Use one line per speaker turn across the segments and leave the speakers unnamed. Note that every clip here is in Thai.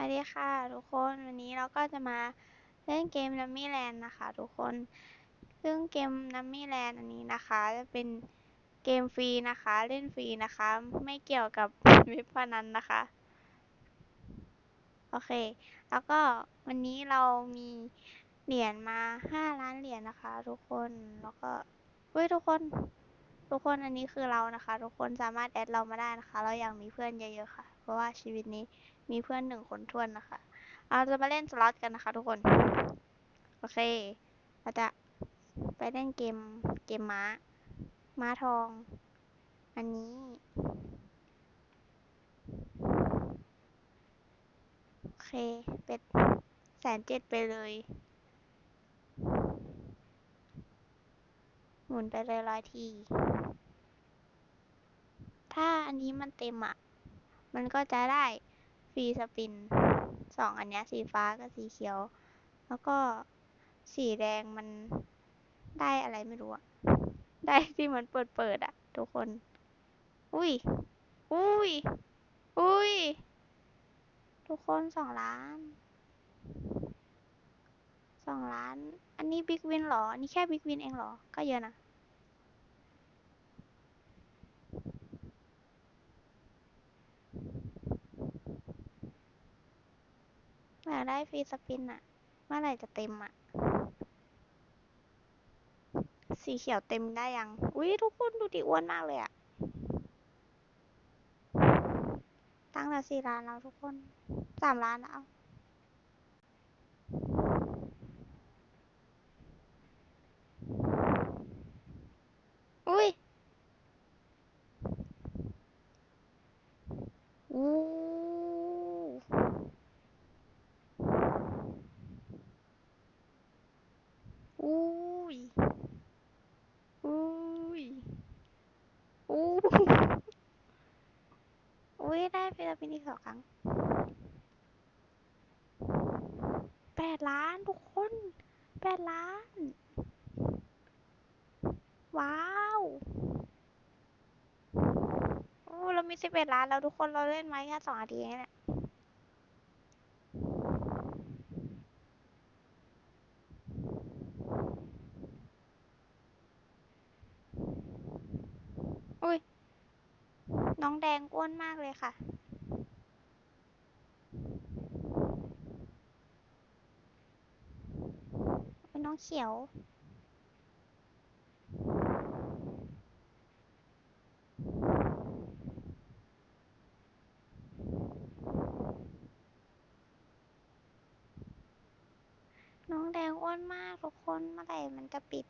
วัสดีค่ะทุกคนวันนี้เราก็จะมาเล่นเกม Nummy Land นะคะทุกคน ซึ่งเกม Nummy Land อันนี้นะคะ จะเป็นเกมฟรีนะคะ เล่นฟรีนะคะ ไม่เกี่ยวกับเว็บพนันนะคะ โอเค แล้วก็วันนี้เรามีเหรียญมาห้าล้านเหรียญนะคะ ทุกคนแล้วก็เฮ้ยทุกคน ทุกคนอันนี้คือเรานะคะ ทุกคนสามารถแอดเรามาได้นะคะ เราอยากมีเพื่อนเยอะๆค่ะ เพราะว่าชีวิตนี้ มีเพื่อนหนึ่งคนทวนนะคะ เราจะมาเล่นสล็อตกันนะคะทุกคน โอเค เราจะไปเล่นเกมเกมม้า ม้าทอง อันนี้ โอเค เป็ดแสนเจ็ดไปเลย หมุนไปเลยร้อยที ถ้าอันนี้มันเต็มอะ มันก็จะได้ ฟรีสปินสองอันเนี้ยสีฟ้ากับสีเขียว แล้วก็สีแดงมันได้อะไรไม่รู้อะได้ที่มันเปิดเปิดๆอะทุกคน อุ้ย อุ้ย อุ้ย ทุกคนสองล้านสองล้าน อันนี้บิ๊กวินเหรอ อันนี้แค่บิ๊กวินเองเหรอ ก็เยอะนะ อยากได้ฟรีสปินอะเมื่อไหร่จะเต็มอะสีเขียวเต็มได้ยัง อุ้ยทุกคนดูดิอ้วนมากเลยอะตั้งแต่สี่ล้านแล้วทุกคนสามล้านแล้ว อุ้ยอู้อุ้ย อุ้ย อู้อุ้ย ได้ฟิลิปปินส์อีกสองครั้งแปดล้านทุกคนแปดล้าน ว้าว โอ้ เรามีสิบเอ็ดล้านแล้วทุกคนเราเล่นมาแค่สองนาทีเองเนี่ยอุ้ย น้องแดงอ้วนมากเลยค่ะ เขียวน้องแดงอ้วนมากทุกคนเมื่อไหร่มันจะปิด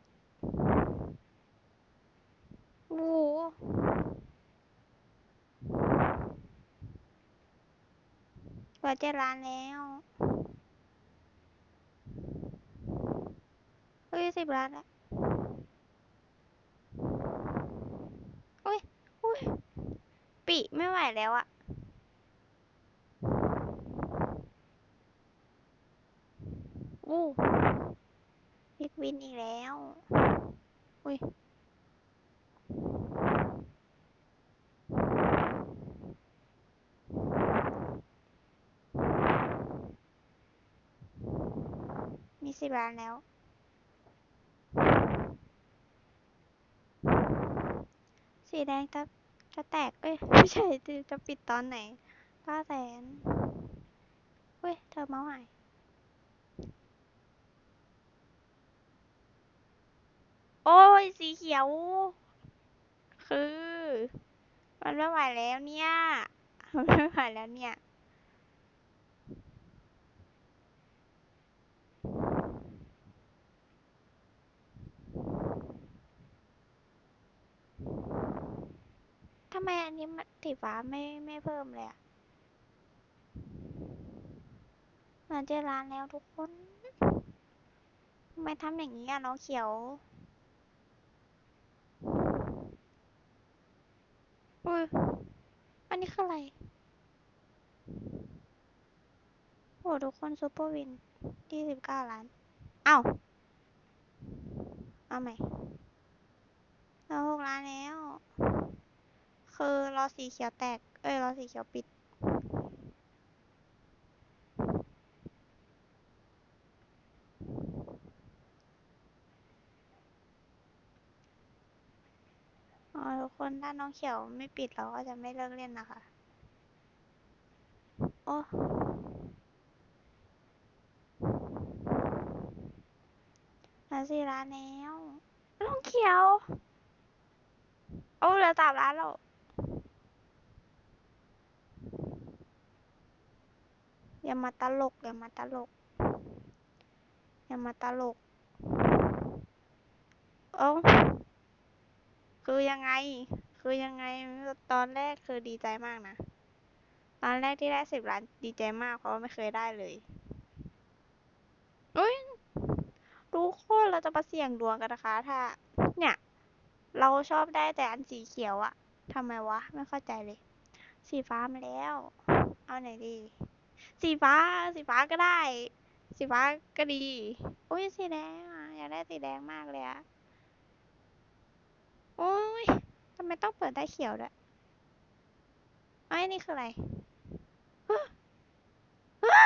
โอ้โหกว่าจ็ดล้านแล้ว เฮ้ยสิบล้านล้วอุ้ยอุ้ยปิไม่ไหวแล้วอะอู้พิกวินอีกแล้ว อุ้ยมีสิบล้านแล้ว สีแดงจะจะแตก เอ้ยไม่ใช่จะจะปิดตอนไหนเก้าแสนเฮ้ย เธอเมาใหม่โอ้ย สีเขียว คือ มันไม่ไหวแล้วเนี่ย มันไม่ไหวแล้วเนี่ย ไมอันนี้มันสีฟ้าไม่ไม่เพิ่มเลยอะเหมือนเจอร้านแล้วทุกคนทำไมทำอย่างนี้อะน้องเขียว อุ้ย อันนี้คืออะไร โอ้ทุกคนซูเปอร์วินยี่สิบเก้าล้าน เอ้า เอาใหม่ เราหกล้านแล้ว คือล้อสีเขียวแตก เอ้ยล้อสีเขียวปิด อ๋ทุกคนถ้าน้องเขียวไม่ปิดเราก็จะไม่เลิกเล่นนะคะ โอ้ล้าสีร้านแล้วน้องเขียว โอ้เหลือสามร้านแล้ อย่ามาตลก อย่ามาตลก อย่ามาตลก เอ้า คือยังไง คือยังไง ตอนแรกคือดีใจมากนะ ตอนแรกที่ได้สิบล้านดีใจมากเพราะว่าไม่เคยได้เลยอุ้ยทุกคนเราจะมาเสี่ยงดวงกันนะคะ ถ้า เนี่ย เราชอบได้แต่อันสีเขียวอะทำไมวะ ไม่เข้าใจเลย สีฟ้ามาแล้ว เอาไหนดี สีฟ้า สีฟ้าก็ได้ สีฟ้าก็ดี อุ้ยสีแดงอะอยากได้สีแดงมากเลยอะโอ้ยทำไมต้องเปิดได้เขียวด้วยเอ้ยนี่คืออะไรฮะฮะ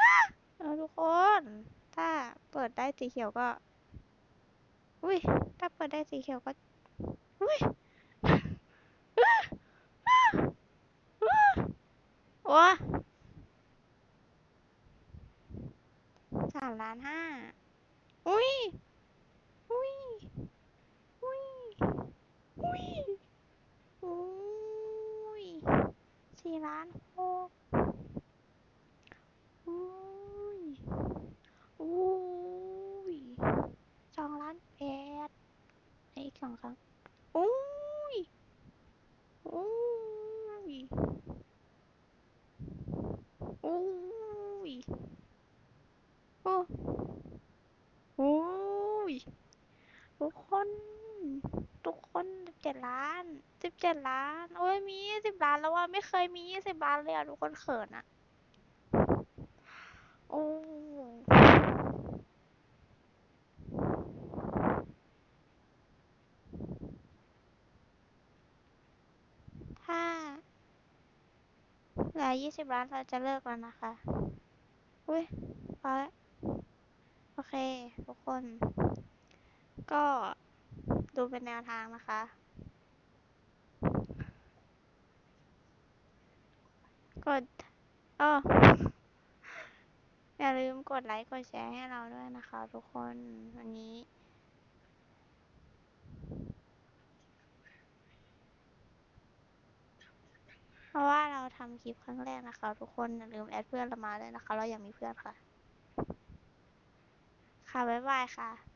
ฮะเออทุกคน ถ้าเปิดได้สีเขียวก็ อุ้ย ถ้าเปิดได้สีเขียวก็ อุ้ยโอ้สามล้านห้า อุ้ย อุ้ย อุ้ย อุ้ย อุ้ยสี่ล้านหกอุ้ย อุ้ยสองล้านแปดอีกสองครั้งอุ้ย อุ้ย อุ้ย โอ้อุ้ยทุกคน ทุกคนสิบเจ็ดล้านสิบเจ็ดล้าน โอ้ยมีสิบล้านแล้วว่าไม่เคยมีสิบล้านเลยอะทุกคนเขินอะโอ้ถ้าเหลือยี่สิบล้านเราจะเลิกแล้วนะคะ อุ้ยพอแล้ว เคทุกคน ก็ดูเป็นแนวทางนะคะ กดเอออย่าลืมกดไลค์ กดแชร์ให้เราด้วยนะคะทุกคนวันนี้เพราะว่าเราทำคลิปครั้งแรกนะคะ ทุกคนอย่าลืมแอดเพื่อนเรามาด้วยนะคะ เราอยากมีเพื่อนค่ะ ค่ะ บ๊ายบายค่ะ